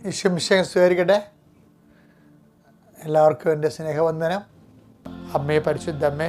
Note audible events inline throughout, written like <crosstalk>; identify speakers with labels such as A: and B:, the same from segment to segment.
A: ഈശ്വമിശം സ്വീകരിക്കട്ടെ എല്ലാവർക്കും എന്റെ സ്നേഹവന്ദനം. അമ്മേ പരിശുദ്ധമ്മേ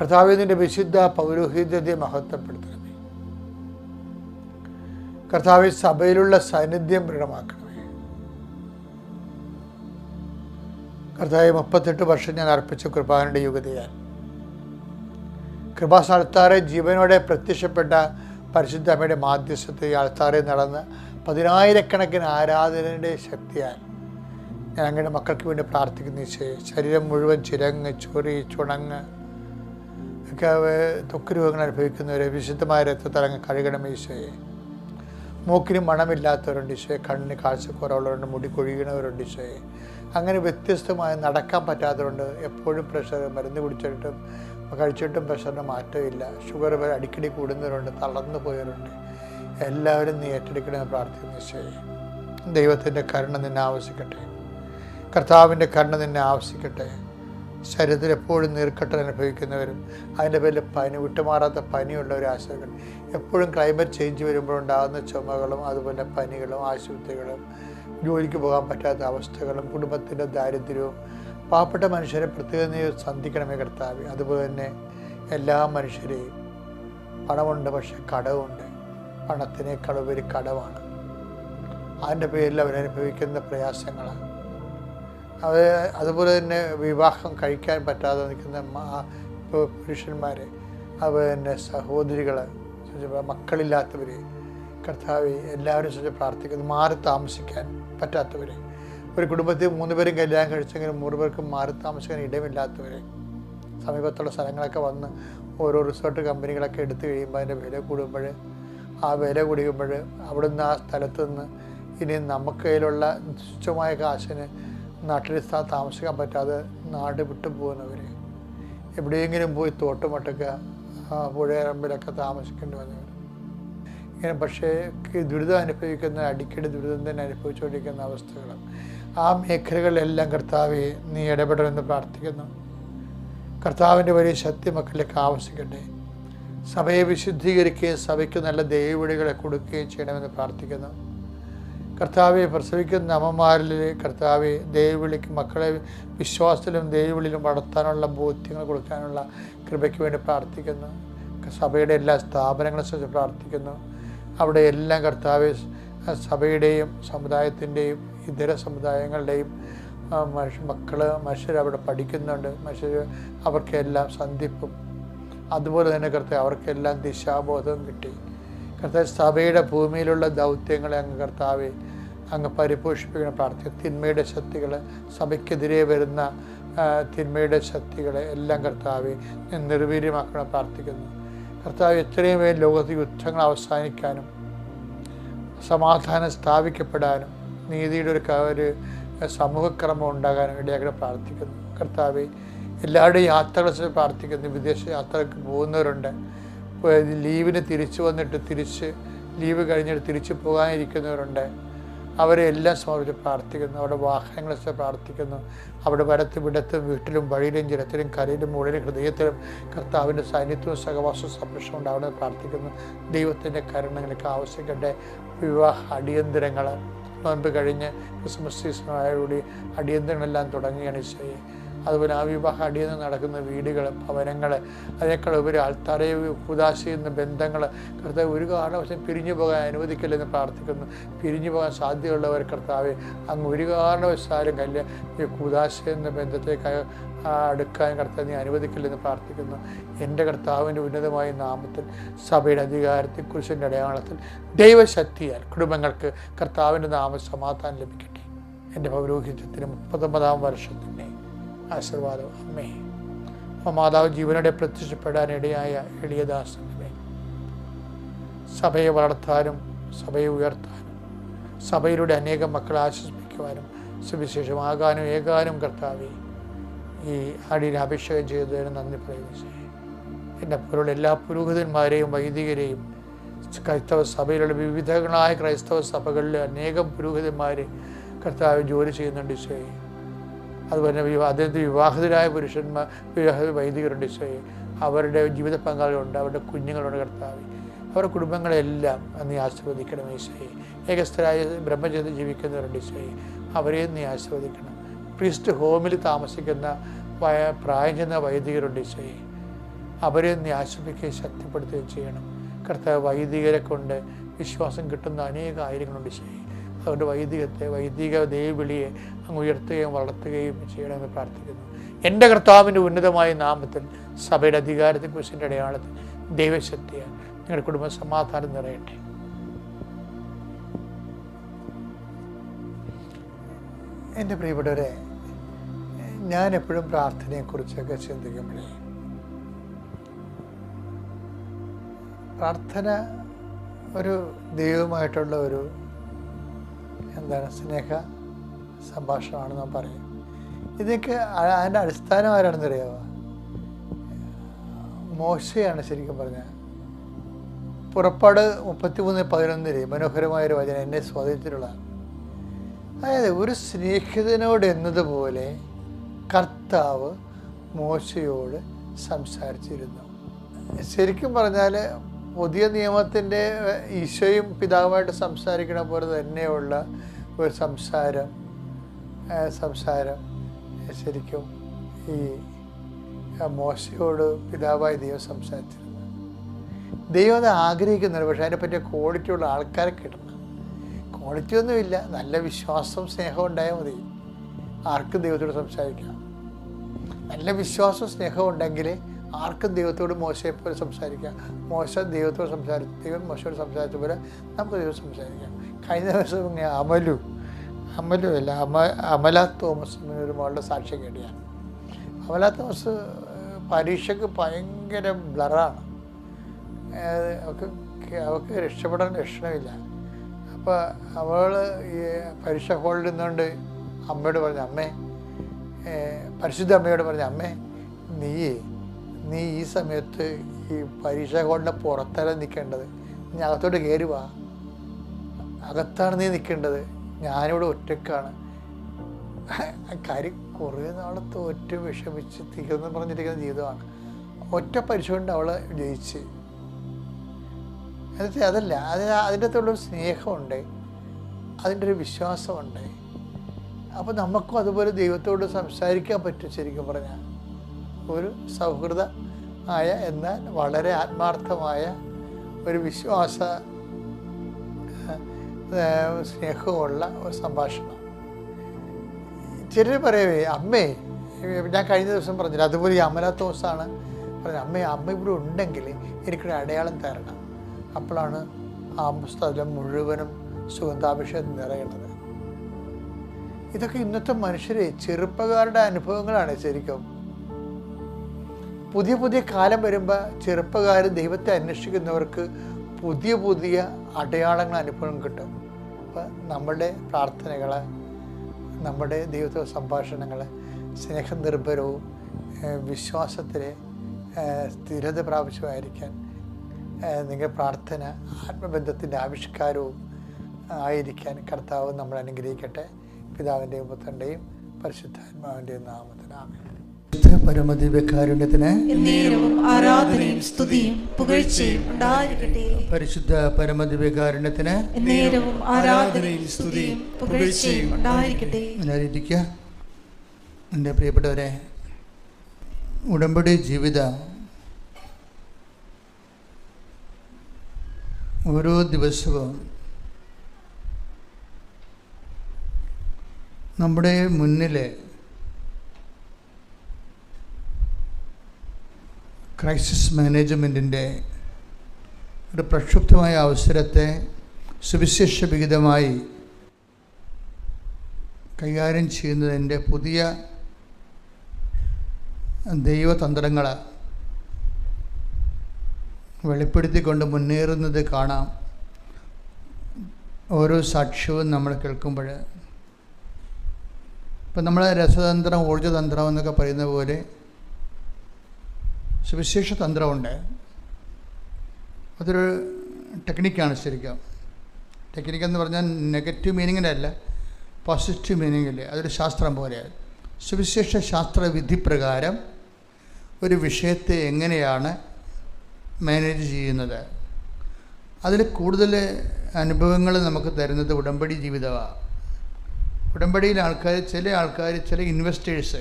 A: കർത്താവിന്റെ വിശുദ്ധ പൗരോഹിത്യത്തെ മഹത്വപ്പെടുത്തണമേ. കർത്താവ് സഭയിലുള്ള സാന്നിധ്യം ദൃഢമാക്കണമേ. കർത്താവ് മുപ്പത്തെട്ട് വർഷം ഞാൻ അർപ്പിച്ച കൃപാനയുടെ യുഗതയാൽ കൃപാസ്ഥാനത്താറെ ജീവനോടെ പ്രത്യക്ഷപ്പെട്ട പരിശുദ്ധ അമ്മയുടെ മാധ്യസ്ഥത്തിൽ ആൾത്താറെ നടന്ന് പതിനായിരക്കണക്കിന് ആരാധനയുടെ ശക്തിയാൽ ഞാൻ അങ്ങയുടെ മക്കൾക്ക് വേണ്ടി പ്രാർത്ഥിക്കുന്ന ശരീരം മുഴുവൻ ചിരങ്ങ് ചൊറി ചുണങ്ങ് ഒക്കെ ത്വക്ക് രോഗങ്ങൾ അനുഭവിക്കുന്നവരെ വിശുദ്ധമായ രക്തത്തലങ്ങ് കഴുകണം ഈശോയെ. മൂക്കിന് മണമില്ലാത്തവരുണ്ട് ഈശോയെ. കണ്ണിന് കാഴ്ചക്കുറവുള്ളവരുണ്ട്. മുടി കൊഴിയണവരുണ്ട് ഈശോയെ. അങ്ങനെ വ്യത്യസ്തമായി നടക്കാൻ പറ്റാത്തവരുണ്ട്. എപ്പോഴും പ്രഷർ മരുന്ന് കുടിച്ചിട്ടും കഴിച്ചിട്ടും പ്രഷറിന് മാറ്റമില്ല. ഷുഗർ അടിക്കടി കൂടുന്നവരുണ്ട്. തളർന്നു പോയവരുണ്ട്. എല്ലാവരും നീ ഏറ്റെടുക്കണമെന്ന് പ്രാർത്ഥിക്കുന്നു ഈശോയെ. ദൈവത്തിന്റെ കരുണ നിന്നെ ആവശ്യിക്കട്ടെ. കർത്താവിന്റെ കരുണ നിന്നെ ആവശ്യിക്കട്ടെ. ശരീരത്തിൽ എപ്പോഴും നീർക്കെട്ടൽ അനുഭവിക്കുന്നവരും അതിന്റെ പേരിൽ പനി വിട്ടുമാറാത്ത പനിയുള്ളവർ ആശ്രയിക്കണം എപ്പോഴും ക്ലൈമറ്റ് ചേഞ്ച് വരുമ്പോഴുണ്ടാകുന്ന ചുമകളും അതുപോലെ പനികളും ആശുപത്രികളും ജോലിക്ക് പോകാൻ പറ്റാത്ത അവസ്ഥകളും കുടുംബത്തിന്റെ ദാരിദ്ര്യവും പാവപ്പെട്ട മനുഷ്യരെ പ്രത്യേകം സന്ധിക്കണമേ കർത്താവ്. അതുപോലെ തന്നെ എല്ലാ മനുഷ്യരെയും പണമുണ്ട് പക്ഷെ കടവുണ്ട്. പണത്തിനേക്കാൾ ഉപരി കടവാണ്. അതിന്റെ പേരിൽ അവരനുഭവിക്കുന്ന പ്രയാസങ്ങളാണ്. അത് അതുപോലെ തന്നെ വിവാഹം കഴിക്കാൻ പറ്റാതെ നിൽക്കുന്ന പുരുഷന്മാരെ അതുപോലെ തന്നെ സഹോദരികൾ മക്കളില്ലാത്തവർ കർത്താവ് എല്ലാവരും ശ്രദ്ധ പ്രാർത്ഥിക്കുന്നു. മാറി താമസിക്കാൻ പറ്റാത്തവർ ഒരു കുടുംബത്തിൽ മൂന്ന് പേരും കല്യാണം കഴിച്ചെങ്കിലും മൂന്ന് പേർക്കും മാറി താമസിക്കാൻ ഇടമില്ലാത്തവർ സമീപത്തുള്ള സ്ഥലങ്ങളൊക്കെ വന്ന് ഓരോ റിസോർട്ട് കമ്പനികളൊക്കെ എടുത്തു കഴിയുമ്പോൾ അതിന്റെ വില കൂടുമ്പോൾ ആ വില കുടിക്കുമ്പോൾ അവിടുന്ന് ആ സ്ഥലത്ത് നിന്ന് ഇനി നമുക്ക് കയ്യിലുള്ള തുച്ഛമായ കാശിന് നാട്ടിൽ താമസിക്കാൻ പറ്റാതെ നാട് വിട്ടു പോകുന്നവർ എവിടെയെങ്കിലും പോയി തോട്ടുമട്ടൊക്കെ പുഴയറമ്പിലൊക്കെ താമസിക്കേണ്ടി വന്നവർ ഇങ്ങനെ പക്ഷേ ദുരിതം അനുഭവിക്കുന്ന അടിക്കടി ദുരിതം തന്നെ അനുഭവിച്ചുകൊണ്ടിരിക്കുന്ന അവസ്ഥകൾ ആ മേഖലകളിലെല്ലാം കർത്താവെ നീ ഇടപെടണമെന്ന് പ്രാർത്ഥിക്കുന്നു. കർത്താവിന്റെ വലിയ ശക്തി മക്കളിലേക്ക് ആവശ്യിക്കട്ടെ സഭയെ വിശുദ്ധീകരിക്കുകയും സഭയ്ക്ക് നല്ല ദൈവവിളികളെ കൊടുക്കുകയും ചെയ്യണമെന്ന് പ്രാർത്ഥിക്കുന്നു. കർത്താവെ പ്രസവിക്കുന്ന അമ്മമാരിൽ കർത്താവെ ദൈവവിളിക്ക് മക്കളെ വിശ്വാസത്തിലും ദൈവവിളിയിലും വളർത്താനുള്ള ബോധ്യങ്ങൾ കൊടുക്കാനുള്ള കൃപയ്ക്ക് വേണ്ടി പ്രാർത്ഥിക്കുന്നു. സഭയുടെ എല്ലാ സ്ഥാപനങ്ങളെ സംബന്ധിച്ച് പ്രാർത്ഥിക്കുന്നു. അവിടെ എല്ലാം കർത്താവെ സഭയുടെയും സമുദായത്തിന്റെയും ഇതര സമുദായങ്ങളുടെയും മനുഷ്യ മക്കൾ മനുഷ്യർ അവിടെ പഠിക്കുന്നുണ്ട്. മനുഷ്യർ അവർക്കെല്ലാം സന്ധിപ്പും. അതുപോലെ തന്നെ കർത്താവ് അവർക്കെല്ലാം ദിശാബോധവും കിട്ടി. കർത്താവ് സഭയുടെ ഭൂമിയിലുള്ള ദൗത്യങ്ങളെ അങ്ങ് കർത്താവെ അങ്ങ് പരിപോഷിപ്പിക്കണം. പ്രാർത്ഥിക്കുക. തിന്മയുടെ ശക്തികൾ സഭയ്ക്കെതിരെ വരുന്ന തിന്മയുടെ ശക്തികളെ എല്ലാം കർത്താവെ നിർവീര്യമാക്കണം പ്രാർത്ഥിക്കുന്നു. കർത്താവ് എത്രയും വേഗം ലോകത്ത് യുദ്ധങ്ങൾ അവസാനിക്കാനും സമാധാനം സ്ഥാപിക്കപ്പെടാനും നീതിയുടെ ഒരു ഒരു സമൂഹക്രമം ഉണ്ടാകാനും ഇടയാക്കി പ്രാർത്ഥിക്കുന്നു. കർത്താവെ എല്ലാവരുടെയും യാത്രകളെ പ്രാർത്ഥിക്കുന്നു. വിദേശ യാത്രയ്ക്ക് പോകുന്നവരുണ്ട്. ലീവിന് തിരിച്ചു വന്നിട്ട് തിരിച്ച് ലീവ് കഴിഞ്ഞിട്ട് തിരിച്ചു പോകാനിരിക്കുന്നവരുണ്ട്. അവരെ എല്ലാം സമർപ്പിച്ച് പ്രാർത്ഥിക്കുന്നു. അവിടെ വാഹനങ്ങളെ പ്രാർത്ഥിക്കുന്നു. അവിടെ വരത്തും ഇടത്തും വീട്ടിലും വഴിയിലും ജലത്തിലും കരയിലും മുകളിലും ഹൃദയത്തിലും കർത്താവിന്റെ സാന്നിധ്യവും സഹവാസവും സംരക്ഷണം ഉണ്ടാവണമെന്ന് പ്രാർത്ഥിക്കുന്നു. ദൈവത്തിന്റെ കരുണങ്ങൾക്ക് ആവശ്യിക്കട്ടെ വിവാഹ അടിയന്തരങ്ങൾ നോൻപ് കഴിഞ്ഞ് ക്രിസ്മസ് സീസണായോടുകൂടി അടിയന്തരങ്ങളെല്ലാം തുടങ്ങുകയാണ് ഈശോയെ. അതുപോലെ ആ വിവാഹ അടിയന്തരം നടക്കുന്ന വീടുകൾ ഭവനങ്ങൾ അതിനേക്കാൾ ഉപരി ആൾത്താരെ ഉദാശ ചെയ്യുന്ന ബന്ധങ്ങൾ കർത്താവ് ഒരു കാരണവശം പിരിഞ്ഞു പോകാൻ അനുവദിക്കില്ലെന്ന് പ്രാർത്ഥിക്കുന്നു. പിരിഞ്ഞു പോകാൻ സാധ്യതയുള്ളവർ കർത്താവ് അങ്ങ് ഒരു കാരണവശാലും കല്ല് ഈ കുദാശ എന്ന ബന്ധത്തേക്ക് അടുക്കാൻ കർത്താവ് നീ അനുവദിക്കില്ലെന്ന് പ്രാർത്ഥിക്കുന്നു. എന്റെ കർത്താവിന്റെ ഉന്നതമായ നാമത്തിൽ സഭയുടെ അധികാരത്തിൽ കുരിശിന്റെ അടയാളത്തിൽ ദൈവശക്തിയാൽ കുടുംബങ്ങൾക്ക് കർത്താവിന്റെ നാമ സമാധാനം ലഭിക്കട്ടെ. എന്റെ പൗരോഹിത്യത്തിന് മുപ്പത്തൊമ്പതാം വർഷത്തിന്റെ ആശീർവാദം. അമ്മേ. മാതാവ് ജീവനോടെ പ്രത്യക്ഷപ്പെടാനിടയായ എളിയദാസനമേ സഭയെ വളർത്താനും സഭയെ ഉയർത്താനും സഭയിലൂടെ അനേകം മക്കളെ ആശ്വസിപ്പിക്കുവാനും സുവിശേഷമാകാനും ഏകാനും കർത്താവെ ഈ അടിയിൽ അഭിഷേകം ചെയ്തതിന് നന്ദി പറയുന്നു എന്റെ പോലുള്ള എല്ലാ പുരോഹിതന്മാരെയും വൈദികരെയും ക്രൈസ്തവ സഭയിലുള്ള വിവിധങ്ങളായ ക്രൈസ്തവ സഭകളിൽ അനേകം പുരോഹിതന്മാർ കർത്താവ് ജോലി ചെയ്യുന്നുണ്ട് ഈശോയെ. അതുപോലെ തന്നെ അദ്ദേഹത്തെ വിവാഹിതരായ പുരുഷന്മാർ വിവാഹ വൈദികരുണ്ട് ഈശോയെ അവരുടെ ജീവിത പങ്കാളികളുണ്ട് അവരുടെ കുഞ്ഞുങ്ങളുണ്ട് കർത്താവ്. അവരുടെ കുടുംബങ്ങളെല്ലാം നീ ആശീർവദിക്കണം ഈശോയെ. ഏകസ്ഥരായ ബ്രഹ്മചര്യം ജീവിക്കുന്നവരുണ്ട് ഈശോയെ അവരെയും നീ ആശീർവദിക്കണം. പ്രീസ്റ്റ് ഹോമിൽ താമസിക്കുന്ന പ്രായം ചെന്ന വൈദികരുണ്ട് ഈശോയെ അവരെ നീ ആശ്രമിക്കുകയും ശക്തിപ്പെടുത്തുകയും ചെയ്യണം. കർത്താവ് വൈദികരെ കൊണ്ട് വിശ്വാസം കിട്ടുന്ന അനേക കാര്യങ്ങളുണ്ട് ശരി അതുകൊണ്ട് വൈദികത്തെ വൈദിക ദേവിളിയെ അങ്ങ് ഉയർത്തുകയും വളർത്തുകയും ചെയ്യണമെന്ന് പ്രാർത്ഥിക്കുന്നു. എന്റെ കർത്താവിന്റെ ഉന്നതമായ നാമത്തിൽ സഭയുടെ അധികാരത്തെക്കുറിച്ചിന്റെ അടയാളത്തിൽ ദൈവശക്തിയാൽ നിങ്ങളുടെ കുടുംബ സമാധാനം നിറയട്ടെ. എന്റെ പ്രിയപ്പെട്ടവരെ ഞാൻ എപ്പോഴും പ്രാർത്ഥനയെക്കുറിച്ചൊക്കെ ചിന്തിക്കുമ്പോഴേ പ്രാർത്ഥന ഒരു ദൈവമായിട്ടുള്ള ഒരു എന്താണ് സ്നേഹ സംഭാഷണമാണെന്ന് പറയും ഇതൊക്കെ അതിന്റെ അടിസ്ഥാനം ആരാണെന്ന് അറിയാമോ മോശയാണ് ശരിക്കും പറഞ്ഞാൽ. പുറപ്പാട് മുപ്പത്തിമൂന്ന് പതിനൊന്നിൽ മനോഹരമായൊരു വചനം എന്നെ സ്വാധീനത്തിലുള്ള അതായത് ഒരു സ്നേഹിതനോട് എന്നതുപോലെ കർത്താവ് മോശയോട് സംസാരിച്ചിരുന്നു. ശരിക്കും പറഞ്ഞാൽ പുതിയ നിയമത്തിന്റെ ഈശോയും പിതാവുമായിട്ട് സംസാരിക്കണ പോലെ തന്നെയുള്ള ഒരു സംസാരം സംസാരം. ശരിക്കും ഈ മോശയോട് പിതാവായി ദൈവം സംസാരിച്ചിരുന്നു. ദൈവം അത് ആഗ്രഹിക്കുന്നുണ്ട് പക്ഷേ അതിനെ പറ്റിയ ക്വാളിറ്റി ഉള്ള ആൾക്കാരെ കിട്ടണം. ക്വാളിറ്റി ഒന്നുമില്ല നല്ല വിശ്വാസം സ്നേഹം ഉണ്ടായാൽ മതി. ആർക്കും ദൈവത്തോട് സംസാരിക്കാം. നല്ല വിശ്വാസവും സ്നേഹവും ഉണ്ടെങ്കിൽ
B: ആർക്കും ദൈവത്തോട് മോശയെ പോലെ സംസാരിക്കാം. മോശ ദൈവത്തോട് സംസാരിച്ചു ദൈവം മോശയോട് സംസാരിച്ച പോലെ നമുക്ക് ദൈവം സംസാരിക്കാം. കഴിഞ്ഞ ദിവസം ഇങ്ങനെ അമലു അമലു അല്ല അമ അമല തോമസ് എന്നൊരു മോളുടെ സാക്ഷ്യം കേട്ടിയാണ്. അമല തോമസ് പരീക്ഷയ്ക്ക് ഭയങ്കര ബ്ലറാണ്. അവൾക്ക് അവൾക്ക് രക്ഷപ്പെടാൻ ലക്ഷണമില്ല അപ്പോൾ അവൾ ഈ പരീക്ഷ ഹോളിൽ നിന്നുകൊണ്ട് അമ്മയോട് പറഞ്ഞു അമ്മേ പരിശുദ്ധ അമ്മയോട് പറഞ്ഞു അമ്മേ നീ നീ ഈ സമയത്ത് ഈ പരീക്ഷ ഹോളിന്റെ പുറത്തല്ല നിൽക്കേണ്ടത്? നീ അകത്തോട്ട് കയറി വാ. അകത്താണ് നീ നിൽക്കേണ്ടത്. ഞാനിവിടെ ഒറ്റക്കാണ്. കാര്യം കുറേ നാൾ ഒറ്റ വിഷമിച്ച് തീർന്ന് പറഞ്ഞിരിക്കുന്ന ജീവിതമാണ്. ഒറ്റ പരീക്ഷ കൊണ്ട് അവളെ ജയിച്ച്. എന്നിട്ട് അതല്ല അത് അതിന്റെ അകത്തുള്ളൊരു സ്നേഹമുണ്ട്. അതിന്റെ ഒരു വിശ്വാസമുണ്ട്. അപ്പോൾ നമുക്കും അതുപോലെ ദൈവത്തോട് സംസാരിക്കാൻ പറ്റും ശരിക്കും പറഞ്ഞാൽ. ഒരു സൗഹൃദ ആയ എന്നാൽ വളരെ ആത്മാർത്ഥമായ ഒരു വിശ്വാസ സ്നേഹമുള്ള ഒരു സംഭാഷണം. ചിലർ പറയവേ അമ്മേ ഞാൻ കഴിഞ്ഞ ദിവസം പറഞ്ഞില്ല അതുപോലെ ഈ അമല തോസാണ് പറഞ്ഞത് അമ്മേ അമ്മ ഇവിടെ ഉണ്ടെങ്കിൽ എനിക്കൊരു അടയാളം തരണം. അപ്പോഴാണ് ആ സ്ഥലം മുഴുവനും സുഗന്ധാഭിഷേകം നിറയുന്നത്. ഇതൊക്കെ ഇന്നത്തെ മനുഷ്യരെ ചെറുപ്പക്കാരുടെ അനുഭവങ്ങളാണ് ശരിക്കും. പുതിയ പുതിയ കാലം വരുമ്പോൾ ചെറുപ്പക്കാർ ദൈവത്തെ അന്വേഷിക്കുന്നവർക്ക് പുതിയ പുതിയ അടയാളങ്ങൾ അനുഭവം കിട്ടും. അപ്പോൾ നമ്മുടെ പ്രാർത്ഥനകൾ നമ്മുടെ ദൈവത്തെ സംഭാഷണങ്ങൾ സ്നേഹനിർഭരവും വിശ്വാസത്തിലെ സ്ഥിരത പ്രാപിച്ചുമായിരിക്കാൻ നിങ്ങളുടെ പ്രാർത്ഥന ആത്മബന്ധത്തിന്റെ ആവിഷ്കാരവും ആയിരിക്കാൻ കർത്താവ് നമ്മൾ അനുഗ്രഹിക്കട്ടെ. പിതാവിന്റെയും പുത്രന്റെയും പരിശുദ്ധാത്മാവിന്റെയും നാമത്തിനാമേ പരമദിവ്യകാരുണ്യത്തിന്
C: ആരാധനയും സ്തുതിയും പുകഴ്ചയും ഉണ്ടായിരിക്കട്ടെ.
B: പരിശുദ്ധ പരമദിവ്യകാരുണ്യത്തിന്
C: എന്നേരവും ആരാധനയും സ്തുതിയും പുകഴ്ചയും ഉണ്ടായിരിക്കട്ടെ.
B: എന്റെ പ്രിയപ്പെട്ടവരെ ഉടമ്പടി ജീവിത ഓരോ ദിവസവും നമ്മുടെ മുന്നിൽ ക്രൈസിസ് മാനേജ്മെന്റിന്റെ ഒരു പ്രക്ഷുബ്ധമായ അവസരത്തെ സുവിശേഷ വിഹിതമായി കൈകാര്യം ചെയ്യുന്നതിന്റെ പുതിയ ദൈവതന്ത്രങ്ങൾ വെളിപ്പെടുത്തിക്കൊണ്ട് മുന്നേറുന്നത് കാണാം. ഓരോ സാക്ഷ്യവും നമ്മൾ കേൾക്കുമ്പോൾ. ഇപ്പം നമ്മൾ രസതന്ത്രം ഊർജതന്ത്രം എന്നൊക്കെ പറയുന്ന പോലെ സുവിശേഷ തന്ത്രമുണ്ട്. അതൊരു ടെക്നിക്കാണ് ശരിക്കും. ടെക്നിക്ക് എന്ന് പറഞ്ഞാൽ നെഗറ്റീവ് മീനിങ്ങിന്റെ അല്ല പോസിറ്റീവ് മീനിങ്ങിൽ അതൊരു ശാസ്ത്രം പോലെയാണ് സുവിശേഷ ശാസ്ത്ര വിധി പ്രകാരം ഒരു വിഷയത്തെ എങ്ങനെയാണ് മാനേജ് ചെയ്യുന്നത്? അതിൽ കൂടുതൽ അനുഭവങ്ങൾ നമുക്ക് തരുന്നത് ഉടമ്പടി ജീവിതമാണ് ഉടമ്പടിയിൽ ആൾക്കാർ ചില ആൾക്കാർ ചില ഇൻവെസ്റ്റേഴ്സ്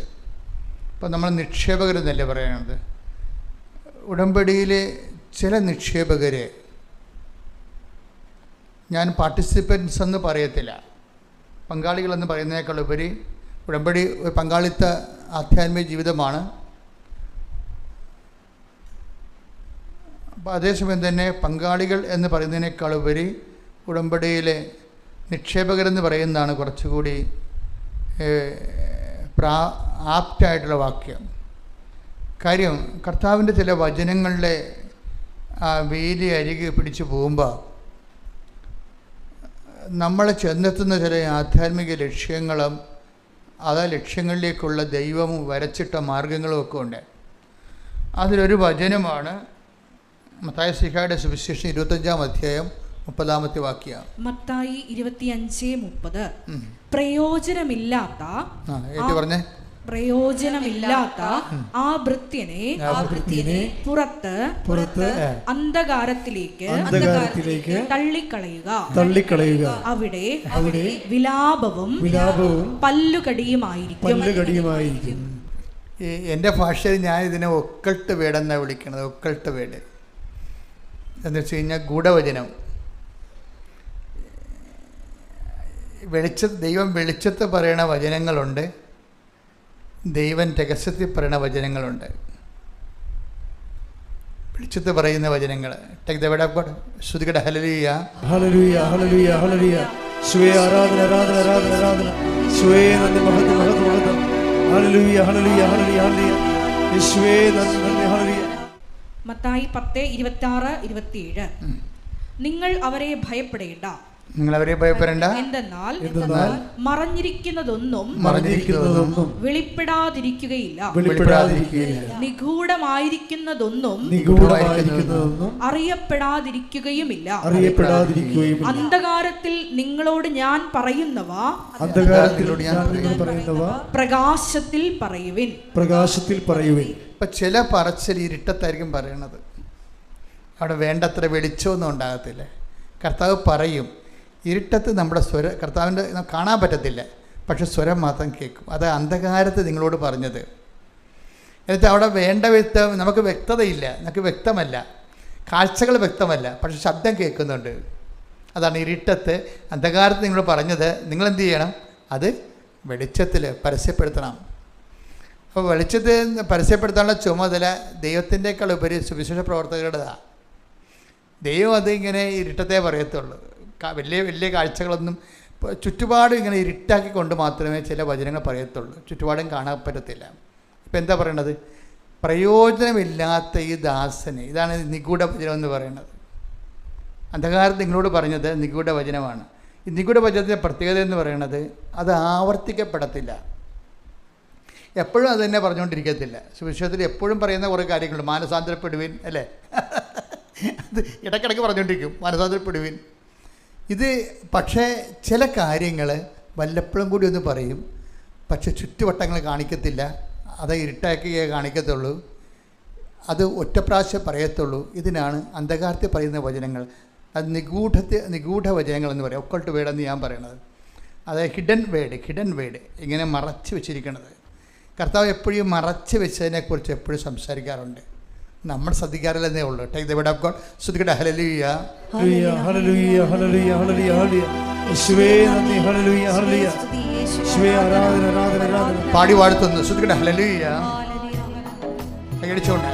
B: ഇപ്പം നമ്മൾ നിക്ഷേപകരെന്നല്ലേ പറയുന്നത് ഉടമ്പടിയിലെ ചില നിക്ഷേപകരെ ഞാൻ പാർട്ടിസിപ്പൻസ് എന്ന് പറയത്തില്ല. പങ്കാളികളെന്ന് പറയുന്നതിനേക്കാൾ ഉപരി ഉടമ്പടി ഒരു പങ്കാളിത്ത ആധ്യാത്മിക ജീവിതമാണ്. അപ്പോൾ അതേസമയം തന്നെ പങ്കാളികൾ എന്ന് പറയുന്നതിനേക്കാൾ ഉപരി ഉടമ്പടിയിലെ നിക്ഷേപകരെന്ന് പറയുന്നതാണ് കുറച്ചുകൂടി ഏഹ്, പ്രാ ആപ്റ്റായിട്ടുള്ള വാക്യം. കാര്യം കർത്താവിന്റെ ചില വചനങ്ങളുടെ ആ വേലി അരികെ പിടിച്ചു പോകുമ്പോൾ നമ്മളെ ചെന്നെത്തുന്ന ചില ആധ്യാത്മിക ലക്ഷ്യങ്ങളും ആ ലക്ഷ്യങ്ങളിലേക്കുള്ള ദൈവം വരച്ചിട്ട മാർഗങ്ങളും ഒക്കെ ഉണ്ട്. അതിലൊരു വചനമാണ് മത്തായ സിഹായുടെ സുവിശേഷം ഇരുപത്തഞ്ചാം അധ്യായം മുപ്പതാമത്തെ വാക്യം.
C: മത്തായി ഇരുപത്തിയഞ്ച് മുപ്പത്. പ്രയോജനമില്ലാത്ത
B: പറഞ്ഞേ?
C: പ്രയോജനമില്ലാത്ത ആ
D: വൃത്തിനെ
C: പുറത്ത്
D: പുറത്ത്
C: അന്ധകാരത്തിലേക്ക്
D: അന്ധകാരത്തിലേക്ക്
C: തള്ളിക്കളയുക.
D: തള്ളിക്കളയുക.
C: അവിടെ
D: അവിടെ
C: വിലാപവും
D: വിലാപവും
C: പല്ലുകടിയുമായിരിക്കും.
D: പല്ലുകടിയുമായിരിക്കും.
B: എന്റെ എന്റെ ഭാഷയിൽ ഞാൻ ഇതിനെ ഒക്കൾട്ട് വേടെന്നാണ് വിളിക്കുന്നത്. ഒക്കൾട്ട് വേട് എന്ന് വെച്ച് കഴിഞ്ഞാൽ ഗൂഢവചനം. വെളിച്ച ദൈവം വെളിച്ചത്ത് പറയണ വചനങ്ങളുണ്ട്. ദൈവം രഹസ്യത്തിൽ പറയുന്ന വചനങ്ങളുണ്ട്. വെളിച്ചത്ത് പറയുന്ന വചനങ്ങൾ ടേക്ക് ദ ഓഫ് ഗോഡ് ശ്രുതികട ഹലലിയ
D: ആരാധന ആരാധന ആരാധന ആരാധന. യേശുവേ നന്ദി മഹത്വ മഹത്വം യേശുവേ നന്ദി നന്ദി
C: മത്തായി പത്ത് ഇരുപത്തി ആറ് ഇരുപത്തിയേഴ് നിങ്ങൾ അവരെ ഭയപ്പെടേണ്ട.
B: നിങ്ങൾ അവരെ ഭയപ്പെടേണ്ട
C: എന്തെന്നാൽ മറഞ്ഞിരിക്കുന്നതൊന്നും
D: മറഞ്ഞിരിക്കുന്നതൊന്നും
C: വെളിപ്പെടാതിരിക്കുകയില്ല.
D: വെളിപ്പെടാതിരിക്കുകയില്ല.
C: നിഗൂഢമായിരിക്കുന്നതൊന്നും
D: നിഗൂഢമായിരിക്കുന്നതൊന്നും
C: അറിയപ്പെടാതിരിക്കുകയുമില്ല.
D: അറിയപ്പെടാതിരിക്കുകയും
C: അന്ധകാരത്തിൽ നിങ്ങളോട് ഞാൻ പറയുന്നവ
D: അന്ധകാരത്തിലൂടെ ഞാൻ പറയുന്നവ
C: പ്രകാശത്തിൽ പറയുവിൻ.
D: പ്രകാശത്തിൽ പറയുവിൻ.
B: ഇപ്പൊ ചില പറച്ചിൽ ഇരുട്ടത്തായിരിക്കും പറയണത്. അവിടെ വേണ്ടത്ര വെളിച്ചമൊന്നും ഉണ്ടാകത്തില്ല. കർത്താവ് പറയും ഇരുട്ടത്ത് നമ്മുടെ സ്വര കർത്താവിന്റെ കാണാൻ പറ്റത്തില്ല. പക്ഷെ സ്വരം മാത്രം കേൾക്കും. അത് അന്ധകാരത്ത് നിങ്ങളോട് പറഞ്ഞത്. എന്നിട്ട് അവിടെ വേണ്ട വ്യക്ത നമുക്ക് വ്യക്തതയില്ല. നമുക്ക് വ്യക്തമല്ല. കാഴ്ചകൾ വ്യക്തമല്ല. പക്ഷെ ശബ്ദം കേൾക്കുന്നുണ്ട്. അതാണ് ഇരുട്ടത്ത് അന്ധകാരത്ത് നിങ്ങൾ പറഞ്ഞത്. നിങ്ങൾ എന്ത് ചെയ്യണം? അത് വെളിച്ചത്തിൽ പരസ്യപ്പെടുത്തണം. അപ്പോൾ വെളിച്ചത്തിൽ പരസ്യപ്പെടുത്താനുള്ള ചുമതല ദൈവത്തിന്റെക്കാൾ ഉപരി സുവിശേഷ പ്രവർത്തകരുടേതാണ് ദൈവം അത് ഇങ്ങനെ ഇരുട്ടത്തെ പറയത്തുള്ളൂ. വലിയ വലിയ കാഴ്ചകളൊന്നും ചുറ്റുപാട് ഇങ്ങനെ ഇരുട്ടാക്കിക്കൊണ്ട് മാത്രമേ ചില വചനങ്ങൾ പറയത്തുള്ളൂ. ചുറ്റുപാടും കാണാൻ പറ്റത്തില്ല. ഇപ്പം എന്താ പറയണത്? പ്രയോജനമില്ലാത്ത ഈ ദാസന് ഇതാണ് നിഗൂഢ വചനം എന്ന് പറയുന്നത്. അന്ധകാരം നിങ്ങളോട് പറഞ്ഞത് നിഗൂഢ വചനമാണ്. ഈ നിഗൂഢ വചനത്തിന്റെ പ്രത്യേകത എന്ന് പറയുന്നത് അത് ആവർത്തിക്കപ്പെടത്തില്ല. എപ്പോഴും അത് തന്നെ പറഞ്ഞുകൊണ്ടിരിക്കത്തില്ല. സുവിശേഷത്തിൽ എപ്പോഴും പറയുന്ന കുറേ കാര്യങ്ങളുണ്ട്. മാനസാന്തരപ്പെടുവിൻ അല്ലേ? <laughs> അത് ഇടയ്ക്കിടയ്ക്ക് പറഞ്ഞുകൊണ്ടിരിക്കും. മാനസാന്തരപ്പെടുവിൻ. ഇത് പക്ഷേ ചില കാര്യങ്ങൾ വല്ലപ്പോഴും കൂടി ഒന്ന് പറയും. പക്ഷെ ചുറ്റുവട്ടങ്ങൾ കാണിക്കത്തില്ല. അത് ഇരുട്ടാക്കുകയെ കാണിക്കത്തുള്ളൂ. അത് ഒറ്റ പ്രാവശ്യം പറയത്തുള്ളൂ. ഇതിനാണ് അന്ധകാരത്തിൽ പറയുന്ന വചനങ്ങൾ. അത് നിഗൂഢത്തെ നിഗൂഢ വചനങ്ങൾ എന്ന് പറയാം. ഒക്കൾട്ട് വേർഡ് എന്ന് ഞാൻ പറയണത്. അത് ഹിഡൻ വേഡ് ഹിഡൻ വേഡ് ഇങ്ങനെ മറച്ച് വെച്ചിരിക്കണത്. കർത്താവ് എപ്പോഴും മറച്ച് വെച്ചതിനെക്കുറിച്ച് എപ്പോഴും സംസാരിക്കാറുണ്ട്. നമ്മൾ ശ്രദ്ധിക്കാറില്ലെന്നേ ഉള്ളൂ. Take the word of God ശ്രദ്ധിക്കട്ടെ ഹലലിയ
D: ഹല്ലേലൂയ ഹല്ലേലൂയ ഹല്ലേലൂയ ഹല്ലേലൂയ ഹല്ലേലൂയ യേശുവേ നന്ദി ഹല്ലേലൂയ ഹല്ലേലൂയ യേശുവേ ആരാധന ആരാധന ആരാധന.
B: പാടി വാഴ്ത്തുന്നു. ശ്രദ്ധിക്കട്ടെ ഹലലിയ കൈയടിച്ചുകൊണ്ട്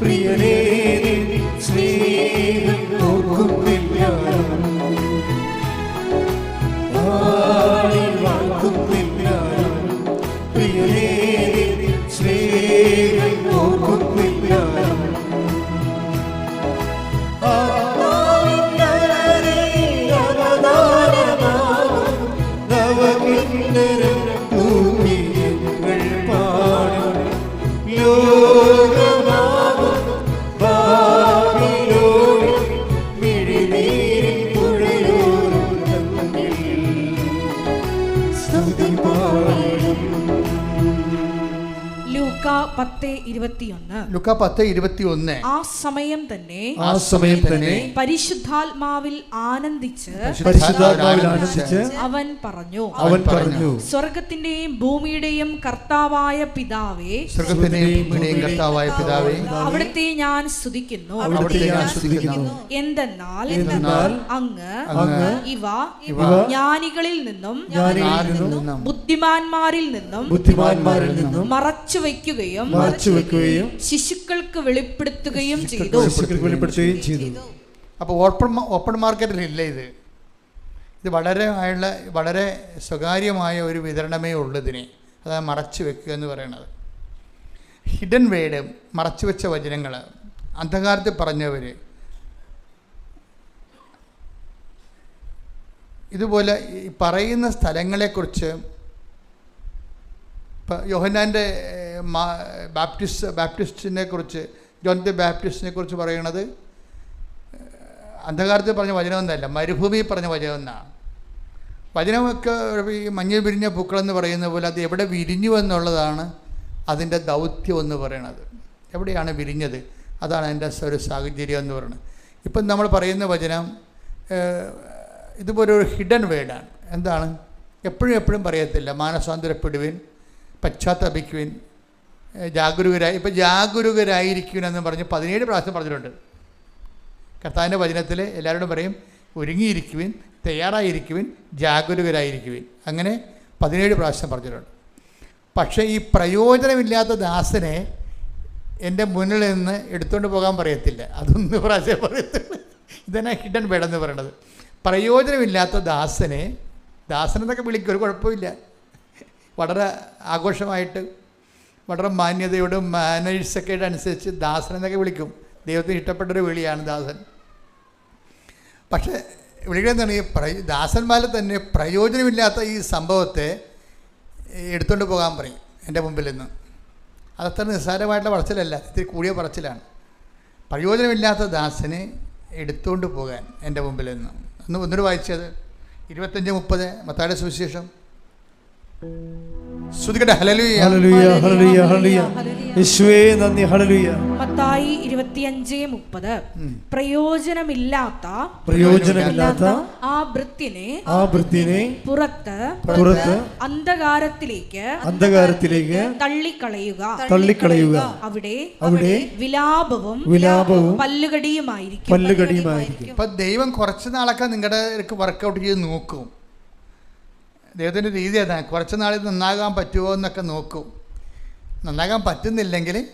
D: പ്രിയനേ സ്നേഹം ഓർക്കുന്നില്ലാരും പാടി
C: ഇരുപത്തിയൊന്ന്. ആ സമയം തന്നെ
D: ആ സമയം തന്നെ
C: പരിശുദ്ധാത്മാവിൽ ആനന്ദിച്ച്
D: പരിശുദ്ധാത്മാവിൽ ആനന്ദിച്ച്
C: അവൻ പറഞ്ഞു.
D: അവൻ പറഞ്ഞു
C: സ്വർഗത്തിന്റെയും ഭൂമിയുടെയും കർത്താവായ പിതാവേ
B: സ്വർഗത്തിന്റെയും ഭൂമിയുടെയും കർത്താവായ പിതാവേ
C: അവിടുത്തെ ഞാൻ സ്തുതിക്കുന്നു.
B: അവിടുത്തെ ഞാൻ സ്തുതിക്കുന്നു.
C: എന്തെന്നാൽ
D: എന്തെന്നാൽ
C: അങ്ങ്
D: അങ്ങ്
C: ഇവ
B: ഇവ
C: ജ്ഞാനികളിൽ നിന്നും ബുദ്ധിമാന്മാരിൽ നിന്നും
D: ബുദ്ധിമാന്മാരിൽ നിന്നും
C: മറച്ചു വയ്ക്കുകയും
D: മറച്ചു വെക്കുകയും
C: ശിശുക്കൾക്ക് വെളിപ്പെടുത്തുകയും ചെയ്തു.
D: ശിശുക്കൾക്ക് വെളിപ്പെടുത്തുകയും ചെയ്തു.
B: അപ്പോൾ ഓപ്പൺ ഓപ്പൺ മാർക്കറ്റിൽ ഇല്ല ഇത്. ഇത് വളരെ ആയുള്ള വളരെ സ്വകാര്യമായ ഒരു വിതരണമേ ഉള്ളൂ ഇതിനെ. അതാണ് മറച്ചു വെക്കുക എന്ന് പറയുന്നത്. ഹിഡൻ വേഡ് മറച്ചു വെച്ച വചനങ്ങൾ അന്ധകാരത്തിൽ പറഞ്ഞവർ ഇതുപോലെ ഈ പറയുന്ന സ്ഥലങ്ങളെക്കുറിച്ച് ഇപ്പം യോഹന്നാന്റെ ബാപ്റ്റിസ്റ്റ് ബാപ്റ്റിസ്റ്റിനെ കുറിച്ച് ജോൺ ദി ബാപ്റ്റിസ്റ്റിനെ കുറിച്ച് പറയണത് അന്ധകാരത്തിൽ പറഞ്ഞ വചനമൊന്നല്ല മരുഭൂമിയിൽ പറഞ്ഞ വചനം എന്നാണ് വചനമൊക്കെ ഈ മഞ്ഞ് വിരിഞ്ഞ പൂക്കളെന്ന് പറയുന്ന പോലെ അത് എവിടെ വിരിഞ്ഞു എന്നുള്ളതാണ് അതിന്റെ ദൗത്യം എന്ന് പറയണത്. എവിടെയാണ് വിരിഞ്ഞത്? അതാണ് അതിന്റെ ഒരു സാഹചര്യം എന്ന് പറയുന്നത് ഇപ്പം നമ്മൾ പറയുന്ന വചനം ഇതുപോലൊരു ഹിഡൻ വേർഡാണ് എന്താണ്? എപ്പോഴും എപ്പോഴും പറയത്തില്ല. മാനസാന്തരപ്പെടുവിൻ പശ്ചാത്തപിക്കുവിൻ. ജാഗരൂകരായി ഇപ്പം ജാഗരൂകരായിരിക്കുവിൻ എന്ന് പറഞ്ഞ് പതിനേഴ് പ്രാവശ്യം പറഞ്ഞിട്ടുണ്ട്. കർത്താവിന്റെ വചനത്തിൽ എല്ലാവരോടും പറയും ഒരുങ്ങിയിരിക്കുവിൻ തയ്യാറായിരിക്കുവിൻ ജാഗരൂകരായിരിക്കുവിൻ. അങ്ങനെ പതിനേഴ് പ്രാവശ്യം പറഞ്ഞിട്ടുണ്ട്. പക്ഷേ ഈ പ്രയോജനമില്ലാത്ത ദാസനെ എന്റെ മുന്നിൽ നിന്ന് എടുത്തുകൊണ്ട് പോകാൻ പറയത്തില്ല. അതൊന്ന് പ്രാവശ്യം പറയത്തില്ല. ഇതന്നെ ഹിഡൻ വേടെന്ന് പറയണത്. പ്രയോജനമില്ലാത്ത ദാസനെ ദാസനെന്നൊക്കെ വിളിക്കും ഒരു കുഴപ്പമില്ല. വളരെ ആഘോഷമായിട്ട് വളരെ മാന്യതയോടും മാനേഴ്സൊക്കെ അനുസരിച്ച് ദാസൻ എന്നൊക്കെ വിളിക്കും. ദൈവത്തിന് ഇഷ്ടപ്പെട്ടൊരു വിളിയാണ് ദാസൻ. പക്ഷേ വിളിക്കുന്നതാണ് ഈ പ്രയ ദാസന്മാരിൽ തന്നെ പ്രയോജനമില്ലാത്ത ഈ സംഭവത്തെ എടുത്തുകൊണ്ട് പോകാൻ പറയും എന്റെ മുമ്പിൽ നിന്ന്. അതത്ര നിസ്സാരമായിട്ടുള്ള പറച്ചിലല്ല ഇത്തിരി കൂടിയ പറച്ചിലാണ്. പ്രയോജനമില്ലാത്ത ദാസനെ എടുത്തുകൊണ്ട് പോകാൻ എന്റെ മുമ്പിൽ നിന്ന്. ഒന്ന് ഒന്നൊരു വായിച്ചത്. ഇരുപത്തഞ്ച് മുപ്പത് മത്താടെ സുവിശേഷം.
C: പ്രയോജനമില്ലാത്ത
D: പ്രയോജനമില്ലാത്ത
C: ആ വൃത്തിനെ
D: ആ വൃത്തിനെ
C: പുറത്ത്
D: പുറത്ത്
C: അന്ധകാരത്തിലേക്ക്
D: അന്ധകാരത്തിലേക്ക്
C: തള്ളിക്കളയുക.
D: തള്ളിക്കളയുക.
C: അവിടെ
D: അവിടെ
C: വിലാപവും
D: വിലാപവും
C: പല്ലുകടിയുമായിരിക്കും.
D: പല്ലുകടിയുമായിരിക്കും.
B: അപ്പം ദൈവം കുറച്ചു നാളൊക്കെ നിങ്ങളുടെ വർക്ക്ഔട്ട് ചെയ്ത് നോക്കും. ദൈവത്തിന്റെ രീതി അതാണ് കുറച്ച് നാളിൽ നന്നാകാൻ പറ്റുമോ എന്നൊക്കെ നോക്കും. നന്നാകാൻ പറ്റുന്നില്ലെങ്കിൽ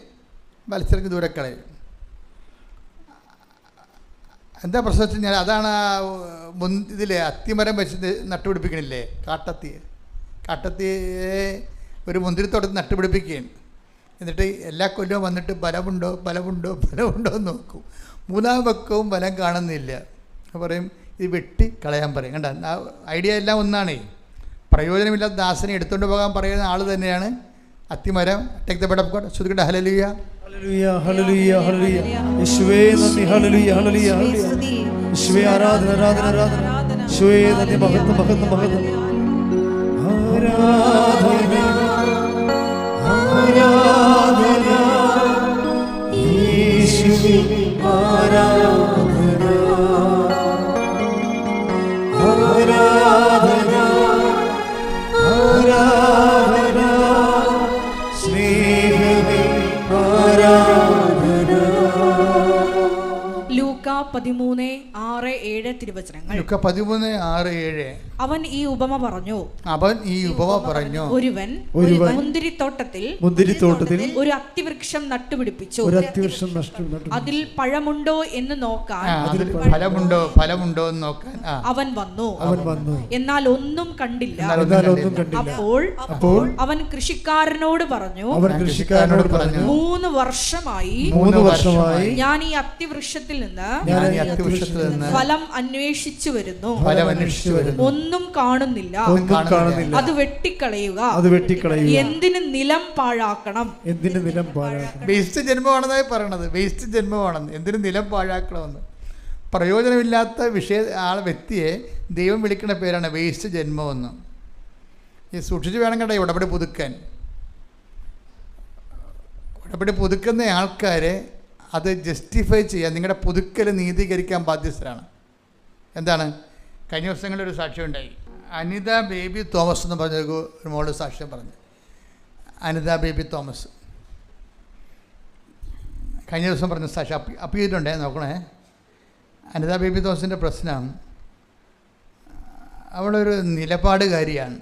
B: മത്സരക്ക് ദൂരെ കളയും. എന്താ പ്രശ്നം വെച്ച് കഴിഞ്ഞാൽ അതാണ് മുൻ ഇതിലെ അത്തിമരം വെച്ച് നട്ടുപിടിപ്പിക്കണില്ലേ? കാട്ടത്തി കാട്ടത്തിയെ ഒരു മുന്തിരിത്തോട്ടത്തിൽ നട്ടുപിടിപ്പിക്കുകയാണ്. എന്നിട്ട് എല്ലാ കൊല്ലവും വന്നിട്ട് ബലമുണ്ടോ ബലമുണ്ടോ ബലമുണ്ടോ എന്ന് നോക്കും. മൂന്നാം പക്കവും ബലം കാണുന്നില്ല. പറയും ഇത് വെട്ടി കളയാൻ പറയും. കണ്ട? ഐഡിയ എല്ലാം ഒന്നാണേ. പ്രയോജനമില്ലാത്ത ദാസനെ എടുത്തുകൊണ്ട് പോകാൻ പറയുന്ന ആൾ തന്നെയാണ്. അത്തിമരം take the word of God ശ്രുതികട്ടെ ഹലലിയ
D: ആരാധന ആരാധന ആരാധന. ആരാധന ആരാധന. ആരാധന.
C: പതിമൂന്ന് ആറ് ഏഴ് തിരുവചനങ്ങൾ.
B: പതിമൂന്ന് ആറ് ഏഴ്.
C: അവൻ ഈ ഉപമ പറഞ്ഞു.
B: അവൻ ഈ ഉപമ പറഞ്ഞു.
C: ഒരുവൻ
D: ഒരുവൻ
C: മുന്തിരിത്തോട്ടത്തിൽ
D: മുന്തിരിത്തോട്ടത്തിൽ
C: ഒരു അത്തിവൃക്ഷം നട്ടുപിടിപ്പിച്ചു.
D: ഒരു അത്തിവൃക്ഷം
C: അതിൽ പഴമുണ്ടോ എന്ന് നോക്കാൻ
B: അതിൽ ഫലമുണ്ടോ ഫലമുണ്ടോ എന്ന് നോക്കാൻ
C: അവൻ വന്നു.
D: അവൻ വന്നു.
C: എന്നാൽ ഒന്നും കണ്ടില്ല.
B: എന്നാൽ ഒന്നും കണ്ടില്ല.
D: കണ്ടില്ല.
C: അപ്പോൾ
D: അപ്പോൾ
C: അവൻ കൃഷിക്കാരനോട് പറഞ്ഞു
D: അവൻ കൃഷിക്കാരനോട് പറഞ്ഞു
C: മൂന്ന് വർഷമായി
D: മൂന്ന് വർഷമായി
C: ഞാൻ ഈ അത്തിവൃക്ഷത്തിൽ നിന്ന്
B: ഞാൻ ഈ അത്തിവൃക്ഷത്തിൽ നിന്ന്
C: ഫലം അന്വേഷിച്ചു വരുന്നു.
B: ഫലം അന്വേഷിച്ചു വരുന്നു.
C: ഒന്നും കാണുന്നില്ല.
D: ഒന്നും കാണുന്നില്ല.
C: അത് വെട്ടിക്കളയുക.
D: അത് വെട്ടിക്കളയുക.
C: എന്തിന് നിലം പാഴാക്കണം?
D: എന്തിന് നിലം പാഴാക്കണം?
B: വേസ്റ്റ് ജന്മമാണെന്നായി പറയണത്. വേസ്റ്റ് ജന്മമാണെന്ന്. എന്തിനു നിലം പാഴാക്കണമെന്ന്? പ്രയോജനമില്ലാത്ത വിഷയ ആ വ്യക്തിയെ ദൈവം വിളിക്കുന്ന പേരാണ് വേസ്റ്റ് ജന്മമെന്ന്. ഈ സൂക്ഷിച്ച് വേണം കേട്ടോ ഉടപടി പുതുക്കാൻ. ഉടപടി പുതുക്കുന്ന ആൾക്കാരെ അത് ജസ്റ്റിഫൈ ചെയ്യാൻ നിങ്ങളുടെ പുതുക്കൽ നീതീകരിക്കാൻ ബാധ്യസ്ഥരാണ്. എന്താണ്? കഴിഞ്ഞ ദിവസങ്ങളിൽ ഒരു സാക്ഷ്യം ഉണ്ടായി അനിത ബേബി തോമസ് എന്ന് പറഞ്ഞ ഒരു മോൾ സാക്ഷ്യം പറഞ്ഞു. അനിത ബേബി തോമസ്. കഴിഞ്ഞ ദിവസം പറഞ്ഞ സാക്ഷി അപ്പി അപ്പ് ചെയ്തിട്ടുണ്ടേ നോക്കണേ. അനിത ബേബി തോമസിന്റെ പ്രശ്നം അവളൊരു നിലപാടുകാരിയാണ്.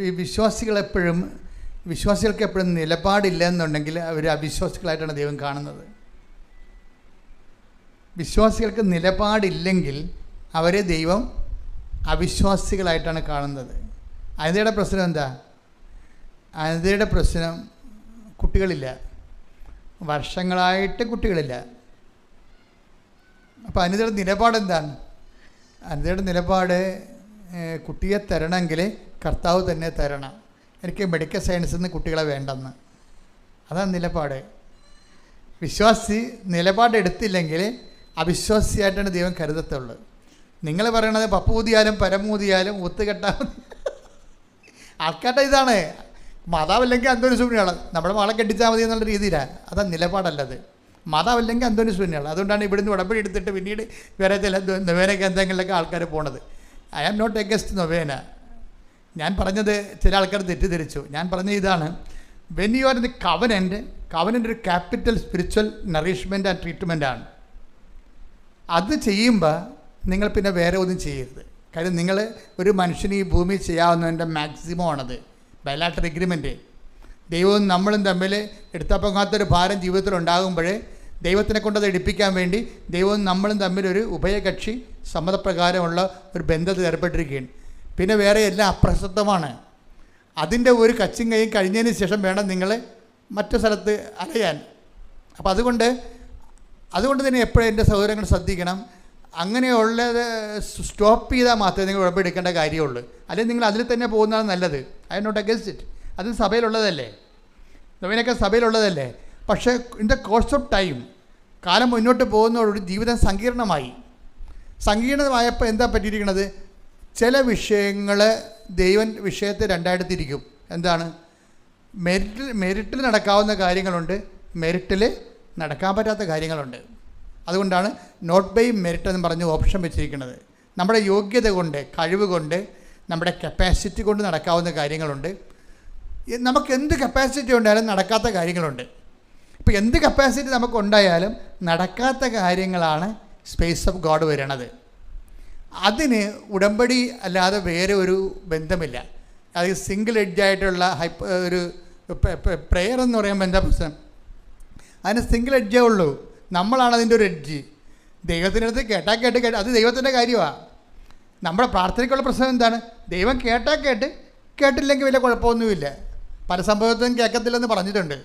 B: ഈ വിശ്വാസികളെപ്പോഴും വിശ്വാസികൾക്ക് എപ്പോഴും നിലപാടില്ല എന്നുണ്ടെങ്കിൽ അവർ അവിശ്വാസികളായിട്ടാണ് ദൈവം കാണുന്നത്. വിശ്വാസികൾക്ക് നിലപാടില്ലെങ്കിൽ അവരെ ദൈവം അവിശ്വാസികളായിട്ടാണ് കാണുന്നത്. അനിതയുടെ പ്രശ്നം എന്താ? അനിതയുടെ പ്രശ്നം കുട്ടികളില്ല. വർഷങ്ങളായിട്ട് കുട്ടികളില്ല. അപ്പോൾ അനിതയുടെ നിലപാട് എന്താണ്? അനിതയുടെ നിലപാട് കുട്ടിയെ തരണമെങ്കിൽ കർത്താവ് തന്നെ തരണം. എനിക്ക് മെഡിക്കൽ സയൻസിൽ നിന്ന് കുട്ടികളെ വേണ്ടെന്ന്. അതാണ് നിലപാട്. വിശ്വാസി നിലപാടെടുത്തില്ലെങ്കിൽ അവിശ്വാസിയായിട്ടാണ് ദൈവം കരുതത്തുള്ളൂ. നിങ്ങൾ പറയണത് പപ്പൂതിയാലും പരമൂതിയാലും ഒത്തുകെട്ടാ ആൾക്കാരുടെ ഇതാണ്. മാതാവല്ലെങ്കിൽ സൂര്യനാണ് നമ്മുടെ മകളെ കെട്ടിച്ചാൽ മതി എന്നുള്ള രീതിയിലാണ് അതാ നിലപാടല്ലത് മാതാവല്ലെങ്കിൽ അന്തോണി സൂര്യനാണ് അതുകൊണ്ടാണ് ഇവിടുന്ന് ഉടമ്പടി എടുത്തിട്ട് പിന്നീട് വേറെ ചില നൊവേന കേന്ദ്രങ്ങളിലൊക്കെ ആൾക്കാർ പോണത്. I am not against novena. ഞാൻ പറഞ്ഞത് ചില ആൾക്കാർ തെറ്റിദ്ധരിച്ചു. ഞാൻ പറഞ്ഞ ഇതാണ്. When you are in the covenant covenant ഒരു capital spiritual nourishment and treatment ആണ്. അത് ചെയ്യുമ്പോൾ നിങ്ങൾ പിന്നെ വേറെ ഒന്നും ചെയ്യരുത്. കാര്യം നിങ്ങൾ ഒരു മനുഷ്യന് ഈ ഭൂമി ചെയ്യാവുന്നതിന്റെ മാക്സിമം ആണത് ബയലാട്ടർ എഗ്രിമെന്റ് ദൈവവും നമ്മളും തമ്മിൽ എടുത്തപ്പങ്ങാത്തൊരു ഭാരം ജീവിതത്തിൽ ഉണ്ടാകുമ്പോൾ ദൈവത്തിനെ കൊണ്ടത് എടുപ്പിക്കാൻ വേണ്ടി ദൈവവും നമ്മളും തമ്മിലൊരു ഉഭയകക്ഷി സമ്മതപ്രകാരമുള്ള ഒരു ബന്ധത്തിൽ ഏർപ്പെട്ടിരിക്കുകയാണ്. പിന്നെ വേറെ എല്ലാം അപ്രസക്തമാണ്. അതിന്റെ ഒരു കച്ചും കൈയും കഴിഞ്ഞതിന് ശേഷം വേണം നിങ്ങൾ മറ്റു സ്ഥലത്ത് അലയാൻ. അപ്പോൾ അതുകൊണ്ട് അതുകൊണ്ട് തന്നെ എപ്പോഴും എന്റെ സഹോദരങ്ങൾ ശ്രദ്ധിക്കണം. അങ്ങനെയുള്ളത് സ്റ്റോപ്പ് ചെയ്താൽ മാത്രമേ നിങ്ങൾ ഉറപ്പെടുക്കേണ്ട കാര്യമുള്ളൂ. അല്ലെങ്കിൽ നിങ്ങൾ അതിൽ തന്നെ പോകുന്നതാണ് നല്ലത്. ഐ നോട്ട് അഗൻസ്റ്റ് ഇറ്റ് അത് സഭയിലുള്ളതല്ലേ? നവീനൊക്കെ സഭയിലുള്ളതല്ലേ? പക്ഷേ in the course of time കാലം മുന്നോട്ട് പോകുന്നതോടുകൂടി ജീവിതം സങ്കീർണമായി. സങ്കീർണമായപ്പോൾ എന്താ പറ്റിയിരിക്കുന്നത് ചില വിഷയങ്ങൾ ദൈവൻ വിഷയത്തെ രണ്ടായിട്ട് തിരിക്കും എന്താണ്? മെറിറ്റിൽ മെറിറ്റിൽ നടക്കാവുന്ന കാര്യങ്ങളുണ്ട്. മെരിറ്റിൽ നടക്കാൻ പറ്റാത്ത കാര്യങ്ങളുണ്ട്. അതുകൊണ്ടാണ് നോട്ട് ബൈ മെറിറ്റ് എന്ന് പറഞ്ഞ് ഓപ്ഷൻ വെച്ചിരിക്കുന്നത്. നമ്മുടെ യോഗ്യത കൊണ്ട് കഴിവ് കൊണ്ട് നമ്മുടെ കപ്പാസിറ്റി കൊണ്ട് നടക്കാവുന്ന കാര്യങ്ങളുണ്ട്. നമുക്ക് എന്ത് കപ്പാസിറ്റി ഉണ്ടായാലും നടക്കാത്ത കാര്യങ്ങളുണ്ട്. ഇപ്പോൾ എന്ത് കപ്പാസിറ്റി നമുക്ക് ഉണ്ടായാലും നടക്കാത്ത കാര്യങ്ങളാണ് സ്പേസ് ഓഫ് ഗോഡ് വരണത്. അതിന് ഉടമ്പടി അല്ലാതെ വേറെ ഒരു ബന്ധമില്ല. അത് സിംഗിൾ എഡ്ജായിട്ടുള്ള ഹൈപ്പ് ഒരു പ്രെയർ എന്ന് പറയുമ്പോൾ എന്താ പ്രശ്നം? അതിന് സിംഗിൾ എഡ്ജേ ഉള്ളൂ. നമ്മളാണ് അതിന്റെ ഒരു എഡ്ജ്. ദൈവത്തിന്റെ അടുത്ത് കേട്ടാൽ കേട്ട് കേട്ട് അത് ദൈവത്തിന്റെ കാര്യമാണ് നമ്മുടെ പ്രാർത്ഥനയ്ക്കുള്ള പ്രശ്നം എന്താണ്? ദൈവം കേട്ടാൽ കേട്ട് കേട്ടില്ലെങ്കിൽ വലിയ കുഴപ്പമൊന്നുമില്ല. പല സംഭവത്തും കേൾക്കത്തില്ലെന്ന് പറഞ്ഞിട്ടുണ്ട്.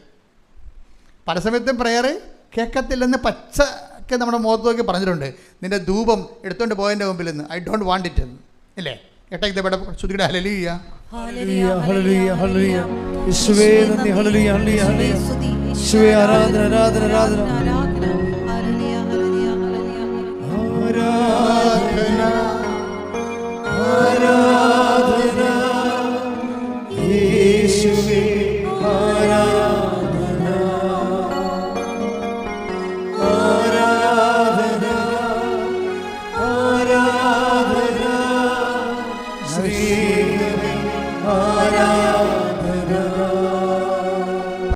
B: പല സമയത്തും പ്രെയർ കേൾക്കത്തില്ലെന്ന് പച്ച ഒക്കെ നമ്മുടെ മുഖത്ത് നോക്കി പറഞ്ഞിട്ടുണ്ട്. നിന്റെ ധൂപം എടുത്തുകൊണ്ട് പോയതിന്റെ മുമ്പിൽ നിന്ന്. ഐ ഡോണ്ട് വാണ്ട് ഇറ്റ് എന്ന്. ഇല്ലേ? കേട്ടാ ഇവിടെ ശ്രുതിയുടെ ഹലലിയ
D: ഹല്ലേലൂയ, ഹല്ലേലൂയ, ഹല്ലേലൂയ. യേശുവേ ഹല്ലേലൂയ, ഹല്ലേലൂയ, ഹല്ലേലൂയ. ആരാധന. ആരാധന ആരാധന. ആരാധന ആരാധന.